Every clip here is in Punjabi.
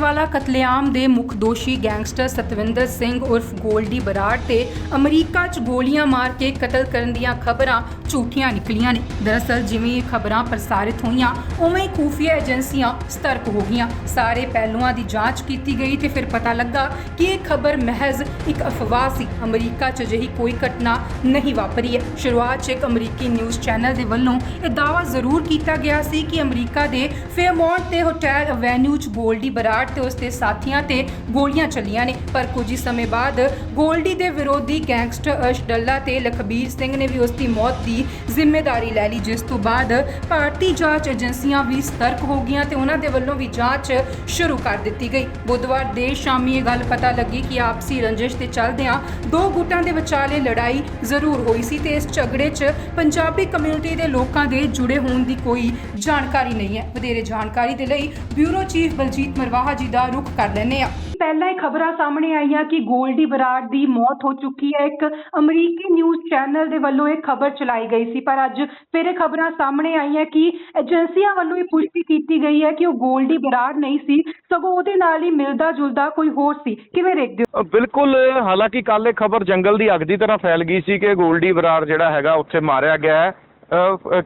ਵਾਲਾ ਕਤਲੇਆਮ ਦੇ ਮੁੱਖ ਦੋਸ਼ੀ ਗੈਂਗਸਟਰ ਸਤਵਿੰਦਰ ਸਿੰਘ ਉਰਫ ਗੋਲਡੀ ਬਰਾੜ ਤੇ ਅਮਰੀਕਾ 'ਚ ਗੋਲੀਆਂ ਮਾਰ ਕੇ ਕਤਲ ਕਰਨ ਦੀਆਂ ਖਬਰਾਂ ਝੂਠੀਆਂ ਨਿਕਲੀਆਂ ਨੇ। ਦਰਅਸਲ ਜਿਵੇਂ ਇਹ ਖਬਰਾਂ ਪ੍ਰਸਾਰਿਤ ਹੋਈਆਂ, ਉਵੇਂ ਹੀ ਖੂਫੀਆ ਏਜੰਸੀਆਂ ਸਤਰਕ ਹੋ ਗਈਆਂ। ਸਾਰੇ ਪਹਿਲੂਆਂ ਦੀ ਜਾਂਚ ਕੀਤੀ ਗਈ ਤੇ ਫਿਰ ਪਤਾ ਲੱਗਾ ਕਿ ਇਹ ਖਬਰ ਮਹਿਜ਼ ਇੱਕ ਅਫਵਾਹ ਸੀ। ਅਮਰੀਕਾ 'ਚ ਅਜਿਹੀ ਕੋਈ ਘਟਨਾ ਨਹੀਂ ਵਾਪਰੀ ਹੈ। ਸ਼ੁਰੂਆਤ 'ਚ ਇੱਕ ਅਮਰੀਕੀ ਨਿਊਜ਼ ਚੈਨਲ ਦੇ ਵੱਲੋਂ ਇਹ ਦਾਅਵਾ ਜ਼ਰੂਰ ਕੀਤਾ ਗਿਆ ਸੀ ਕਿ ਅਮਰੀਕਾ ਦੇ ਫੇਅਰਮੌਂਟ ਤੇ ਹੋਟਲ ਐਵੇਨਿਊ 'ਚ ਗੋਲਡੀ ਬਰਾੜ ਤੇ ਉਸ ਦੇ ਸਾਥੀਆਂ ਤੇ ਗੋਲੀਆਂ ਚੱਲੀਆਂ ਨੇ। ਪਰ ਕੁਝ ਹੀ ਸਮੇਂ ਬਾਅਦ ਗੋਲਡੀ ਦੇ ਵਿਰੋਧੀ ਗੈਂਗਸਟਰ ਅਰਸ਼ ਡੱਲਾ ਤੇ ਲਖਬੀਰ ਸਿੰਘ ਨੇ ਵੀ ਉਸ ਦੀ ਮੌਤ ਦੀ ਜ਼ਿੰਮੇਵਾਰੀ ਲੈ ਲਈ, ਜਿਸ ਤੋਂ ਬਾਅਦ ਭਾਰਤੀ ਜਾਂਚ ਏਜੰਸੀਆਂ ਵੀ ਸਤਰਕ ਹੋ ਗਈਆਂ ਤੇ ਉਹਨਾਂ ਦੇ ਵੱਲੋਂ ਵੀ ਜਾਂਚ ਸ਼ੁਰੂ ਕਰ ਦਿੱਤੀ ਗਈ। ਬੁੱਧਵਾਰ ਦੇਰ ਸ਼ਾਮੀ ਇਹ ਗੱਲ ਪਤਾ ਲੱਗੀ ਕਿ ਆਪਸੀ ਰੰਜਿਸ਼ ਤੇ ਚੱਲਦਿਆਂ ਦੋ ਗੁੱਟਾਂ ਦੇ ਵਿਚਾਲੇ ਲੜਾਈ ਜ਼ਰੂਰ ਹੋਈ ਸੀ ਤੇ ਇਸ ਝਗੜੇ 'ਚ ਪੰਜਾਬੀ ਕਮਿਊਨਿਟੀ ਦੇ ਲੋਕਾਂ ਦੇ ਜੁੜੇ ਹੋਣ ਦੀ ਕੋਈ ਜਾਣਕਾਰੀ ਨਹੀਂ ਹੈ। ਵਧੇਰੇ ਜਾਣਕਾਰੀ ਦੇ ਲਈ ਬਿਊਰੋ ਚੀਫ ਬਲਜੀਤ ਮਰਵਾਹਾ ਜੀ ਦਾ ਰੁਖ ਕਰ ਲੈਂਦੇ ਆ ਪਹਿਲਾਂ ਹੀ ਖਬਰਾਂ ਸਾਹਮਣੇ ਆਈਆਂ ਕਿ ਗੋਲਡੀ ਬਰਾੜ ਦੀ ਮੌਤ ਹੋ ਚੁੱਕੀ ਹੈ। ਇੱਕ ਅਮਰੀਕੀ ਨਿਊਜ਼ ਚੈਨਲ ਦੇ ਵੱਲੋਂ ਇਹ ਖਬਰ ਚਲਾਈ ਗਈ ਸੀ। ਪਰ ਅੱਜ ਫਿਰ ਇਹ ਖਬਰਾਂ ਸਾਹਮਣੇ ਆਈਆਂ ਕਿ ਏਜੰਸੀਆਂ ਵੱਲੋਂ ਇਹ ਪੁਸ਼ਟੀ ਕੀਤੀ ਗਈ ਹੈ ਕਿ ਉਹ ਗੋਲਡੀ ਬਰਾੜ ਨਹੀਂ ਸੀ। ਸਗੋਂ ਉਹਦੇ ਨਾਲ ਹੀ ਮਿਲਦਾ ਜੁਲਦਾ ਕੋਈ ਹੋਰ ਸੀ। ਕਿਵੇਂ ਦੇਖਦੇ ਹੋ? ਬਿਲਕੁਲ ਹਾਲਾਂਕਿ ਕੱਲ ਇਹ ਖਬਰ ਜੰਗਲ ਦੀ ਅੱਗ ਦੀ ਤਰ੍ਹਾਂ ਫੈਲ ਗਈ ਸੀ ਕਿ ਗੋਲਡੀ ਬਰਾੜ ਜਿਹੜਾ ਹੈਗਾ ਉੱਥੇ ਮਾਰਿਆ ਗਿਆ ਹੈ।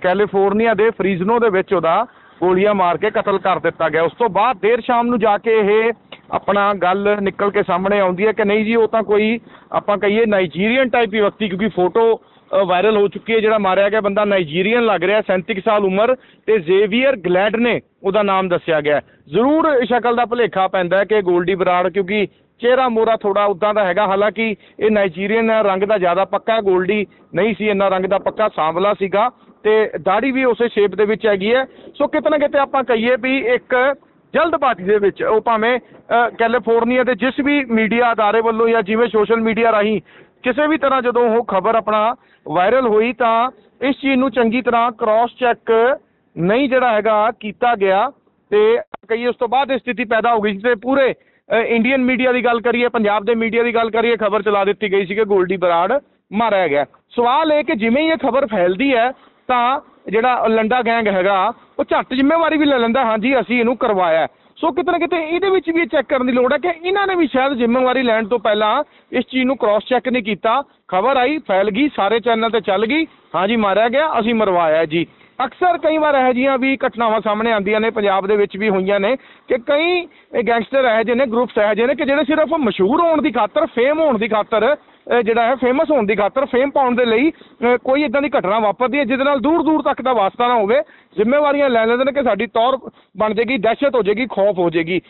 ਕੈਲੀਫੋਰਨੀਆ ਦੇ ਫਰੀਜ਼ਨੋ ਦੇ ਵਿੱਚ ਉਹਦਾ ਗੋਲੀਆਂ ਮਾਰ ਕੇ ਕਤਲ ਕਰ ਦਿੱਤਾ ਗਿਆ ਉਸ ਤੋਂ ਬਾਅਦ ਦੇਰ ਸ਼ਾਮ ਨੂੰ ਜਾ ਕੇ ਇਹ ਆਪਣਾ ਗੱਲ ਨਿਕਲ ਕੇ ਸਾਹਮਣੇ ਆਉਂਦੀ ਹੈ ਕਿ ਨਹੀਂ ਜੀ, ਉਹ ਤਾਂ ਕੋਈ ਆਪਾਂ ਕਹੀਏ ਨਾਈਜੀਰੀਅਨ ਟਾਈਪ ਹੀ ਵਿਅਕਤੀ, ਕਿਉਂਕਿ ਫੋਟੋ ਵਾਇਰਲ ਹੋ ਚੁੱਕੀ ਹੈ, ਜਿਹੜਾ ਮਾਰਿਆ ਗਿਆ ਬੰਦਾ ਨਾਈਜੀਰੀਅਨ ਲੱਗ ਰਿਹਾ 37 ਕੁ ਸਾਲ ਉਮਰ ਤੇ ਜ਼ੇਵੀਅਰ ਗਲੈਡ ਨੇ ਉਹਦਾ ਨਾਮ ਦੱਸਿਆ ਗਿਆ ਹੈ। ਜ਼ਰੂਰ ਸ਼ਕਲ ਦਾ ਭੁਲੇਖਾ ਪੈਂਦਾ ਹੈ ਕਿ ਗੋਲਡੀ ਬਰਾੜ, ਕਿਉਂਕਿ ਚਿਹਰਾ ਮੋਰਾ ਥੋੜਾ ਉਦਾਂ ਦਾ ਹੈਗਾ, ਹਾਲਾਂਕਿ ਇਹ ਨਾਈਜੀਰੀਅਨ ਰੰਗ ਦਾ ਜ਼ਿਆਦਾ ਪੱਕਾ ਹੈ, ਗੋਲਡੀ ਨਹੀਂ ਸੀ, ਇੰਨਾ ਰੰਗ ਦਾ ਪੱਕਾ ਸਾਂਵਲਾ ਸੀਗਾ ਤੇ ਦਾੜੀ ਵੀ ਉਸੇ ਸ਼ੇਪ ਦੇ ਵਿੱਚ ਹੈਗੀ ਹੈ। ਸੋ ਕਿਤੇ ਨਾ ਕਿਤੇ ਆਪਾਂ ਕਹੀਏ ਵੀ ਇੱਕ ਜਲਦਬਾਜ਼ੀ ਦੇ ਵਿੱਚ ਉਹ ਭਾਵੇਂ ਕੈਲੀਫੋਰਨੀਆ ਦੇ ਜਿਸ ਵੀ ਮੀਡੀਆ ਅਦਾਰੇ ਵੱਲੋਂ ਜਾਂ ਜਿਵੇਂ ਸੋਸ਼ਲ ਮੀਡੀਆ ਰਾਹੀਂ ਕਿਸੇ ਵੀ ਤਰ੍ਹਾਂ ਜਦੋਂ ਉਹ ਖਬਰ ਆਪਣਾ ਵਾਇਰਲ ਹੋਈ ਤਾਂ ਇਸ ਚੀਜ਼ ਨੂੰ ਚੰਗੀ ਤਰ੍ਹਾਂ ਕ੍ਰਾਸ ਚੈੱਕ ਨਹੀਂ ਜਿਹੜਾ ਹੈਗਾ ਕੀਤਾ ਗਿਆ ਤੇ ਕਈ ਉਸ ਤੋਂ ਬਾਅਦ ਇਹ ਸਥਿਤੀ ਪੈਦਾ ਹੋ ਗਈ ਸੀ ਤੇ ਪੂਰੇ ਇੰਡੀਅਨ ਮੀਡੀਆ ਦੀ ਗੱਲ ਕਰੀਏ, ਪੰਜਾਬ ਦੇ ਮੀਡੀਆ ਦੀ ਗੱਲ ਕਰੀਏ, ਖਬਰ ਚਲਾ ਦਿੱਤੀ ਗਈ ਸੀ ਕਿ ਗੋਲਡੀ ਬਰਾੜ ਮਾਰਿਆ ਗਿਆ। ਸਵਾਲ ਇਹ ਕਿ ਜਿਵੇਂ ਹੀ ਇਹ ਖਬਰ ਫੈਲਦੀ ਹੈ ਤਾਂ ਜਿਹੜਾ ਲੰਡਾ ਗੈਂਗ ਹੈਗਾ, ਉਹ ਝੱਟ ਜ਼ਿੰਮੇਵਾਰੀ ਵੀ ਲੈ ਲੈਂਦਾ, ਹਾਂਜੀ, ਅਸੀਂ ਇਹਨੂੰ ਕਰਵਾਇਆ ਸੋ ਕਿਤੇ ਨਾ ਕਿਤੇ ਇਹਦੇ ਵਿੱਚ ਵੀ ਇਹ ਚੈੱਕ ਕਰਨ ਦੀ ਲੋੜ ਹੈ ਕਿ ਇਹਨਾਂ ਨੇ ਵੀ ਸ਼ਾਇਦ ਜ਼ਿੰਮੇਵਾਰੀ ਲੈਣ ਤੋਂ ਪਹਿਲਾਂ ਇਸ ਚੀਜ਼ ਨੂੰ ਕ੍ਰਾਸ ਚੈੱਕ ਨਹੀਂ ਕੀਤਾ। ਖਬਰ ਆਈ, ਫੈਲ ਗਈ, ਸਾਰੇ ਚੈਨਲ ਤੇ ਚੱਲ ਗਈ। ਹਾਂਜੀ, ਮਾਰਿਆ ਗਿਆ, ਅਸੀਂ ਮਰਵਾਇਆ ਜੀ। ਅਕਸਰ ਕਈ ਵਾਰ ਇਹੋ ਜਿਹੀਆਂ ਵੀ ਘਟਨਾਵਾਂ ਸਾਹਮਣੇ ਆਉਂਦੀਆਂ ਨੇ, ਪੰਜਾਬ ਦੇ ਵਿੱਚ ਵੀ ਹੋਈਆਂ ਨੇ ਕਿ ਕਈ ਗੈਂਗਸਟਰ ਇਹੋ ਜਿਹੇ ਨੇ ਗਰੁੱਪਸ ਇਹੋ ਜਿਹੇ ਨੇ ਕਿ ਜਿਹੜੇ ਸਿਰਫ ਮਸ਼ਹੂਰ ਹੋਣ ਦੀ ਖਾਤਰ ਫੇਮ ਹੋਣ ਦੀ ਖਾਤਰ ਜਿਹੜਾ ਹੈ ਫੇਮਸ ਹੋਣ ਦੀ ਖਾਤਰ ਫੇਮ ਪਾਉਣ ਦੇ ਲਈ ਕੋਈ ਇਦਾਂ ਦੀ ਘਟਨਾ ਵਾਪਰਦੀ ਹੈ, ਜਿਹਦੇ ਨਾਲ ਦੂਰ ਦੂਰ ਤੱਕ ਦਾ ਵਾਸਤਾ ਨਾ ਹੋਵੇ, ਜ਼ਿੰਮੇਵਾਰੀਆਂ ਲੈ ਲੈਂਦੇ ਨੇ ਕਿ ਸਾਡੀ ਤੌਰ ਬਣ ਜਾਏਗੀ ਦਹਿਸ਼ਤ ਹੋ ਜਾਏਗੀ ਖੌਫ ਹੋ ਜਾਏਗੀ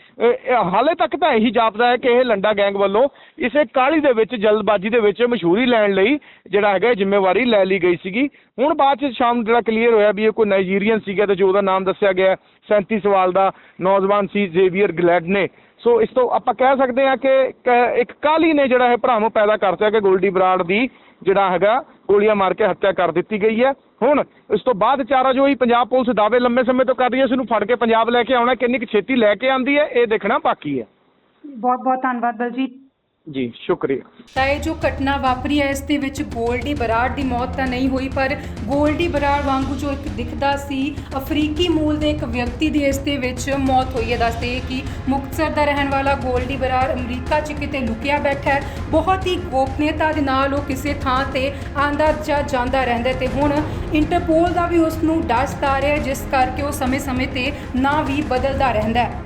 ਹਾਲੇ ਤੱਕ ਤਾਂ ਇਹੀ ਜਾਪਦਾ ਹੈ ਕਿ ਇਹ ਲੰਡਾ ਗੈਂਗ ਵੱਲੋਂ ਇਸੇ ਕਾਲੀ ਦੇ ਵਿੱਚ, ਜਲਦਬਾਜ਼ੀ ਦੇ ਵਿੱਚ ਮਸ਼ਹੂਰੀ ਲੈਣ ਲਈ ਜਿਹੜਾ ਹੈਗਾ ਜ਼ਿੰਮੇਵਾਰੀ ਲੈ ਲਈ ਗਈ ਸੀਗੀ। ਹੁਣ ਬਾਅਦ ਚ ਸ਼ਾਮ ਨੂੰ ਜਿਹੜਾ ਕਲੀਅਰ ਹੋਇਆ ਵੀ ਇਹ ਕੋਈ ਨਾਈਜੀਰੀਅਨ ਸੀਗਾ ਤੇ ਜੋ ਉਹਦਾ ਨਾਮ ਦੱਸਿਆ ਗਿਆ 37 ਸਵਾਲ ਦਾ ਨੌਜਵਾਨ ਸੀ ਜ਼ੇਵੀਅਰ ਗਲੈਡ ਨੇ ਸੋ ਇਸ ਤੋਂ ਆਪਾਂ ਕਹਿ ਸਕਦੇ ਹਾਂ ਕਿ ਇੱਕ ਕਾਲੀ ਨੇ ਜਿਹੜਾ ਹੈ ਭਰਮ ਪੈਦਾ ਕਰਤਾ ਕਿ ਗੋਲਡੀ ਬਰਾੜ ਦੀ ਜਿਹੜਾ ਹੈਗਾ ਗੋਲੀਆਂ ਮਾਰ ਕੇ ਹੱਤਿਆ ਕਰ ਦਿੱਤੀ ਗਈ ਹੈ। ਹੁਣ ਇਸ ਤੋਂ ਬਾਅਦ ਚਾਰਾ ਜੋ ਹੀ ਪੰਜਾਬ ਪੁਲਿਸ ਦਾਅਵੇ ਲੰਮੇ ਸਮੇਂ ਤੋਂ ਕਰ ਰਹੀ ਹੈ, ਇਸ ਨੂੰ ਫੜ ਕੇ ਪੰਜਾਬ ਲੈ ਕੇ ਆਉਣਾ ਕਿੰਨੀ ਕੁ ਛੇਤੀ ਲੈ ਕੇ ਆਂਦੀ ਹੈ, ਇਹ ਦੇਖਣਾ ਬਾਕੀ ਹੈ। ਬਹੁਤ ਬਹੁਤ ਧੰਨਵਾਦ ਬਲਜੀਤ। ਜੀ ਸ਼ੁਕਰੀਆ। ਤਾਂ ਇਹ ਜੋ ਘਟਨਾ ਵਾਪਰੀ ਹੈ ਇਸ ਦੇ ਵਿੱਚ ਗੋਲਡੀ ਬਰਾੜ ਦੀ ਮੌਤ ਤਾਂ ਨਹੀਂ ਹੋਈ ਪਰ ਗੋਲਡੀ ਬਰਾੜ ਵਾਂਗੂ ਜੋ ਇੱਕ ਦਿਖਦਾ ਸੀ ਅਫਰੀਕੀ ਮੂਲ ਦੇ ਇੱਕ ਵਿਅਕਤੀ ਦੀ ਇਸ ਦੇ ਵਿੱਚ ਮੌਤ ਹੋਈ ਹੈ। ਦੱਸਦੇ ਕਿ ਮੁਕਤਸਰ ਦਾ ਰਹਿਣ ਵਾਲਾ ਗੋਲਡੀ ਬਰਾੜ ਅਮਰੀਕਾ 'ਚ ਕਿਤੇ ਲੁਕਿਆ ਬੈਠਾ ਹੈ। ਬਹੁਤ ਹੀ ਗੋਪਨੀਯਤਾ ਦੇ ਨਾਲ ਉਹ ਕਿਸੇ ਥਾਂ ਤੇ ਆਂਦਾ ਜਾਂ ਜਾਂਦਾ ਰਹਿੰਦਾ ਹੈ ਤੇ ਹੁਣ ਇੰਟਰਪੋਲ ਦਾ ਵੀ ਉਸ ਨੂੰ ਡਰ ਸਤਾ ਰਿਹਾ ਹੈ, ਜਿਸ ਕਰਕੇ ਉਹ ਸਮੇਂ-ਸਮੇਂ ਤੇ ਨਾਂ ਵੀ ਬਦਲਦਾ ਰਹਿੰਦਾ ਹੈ।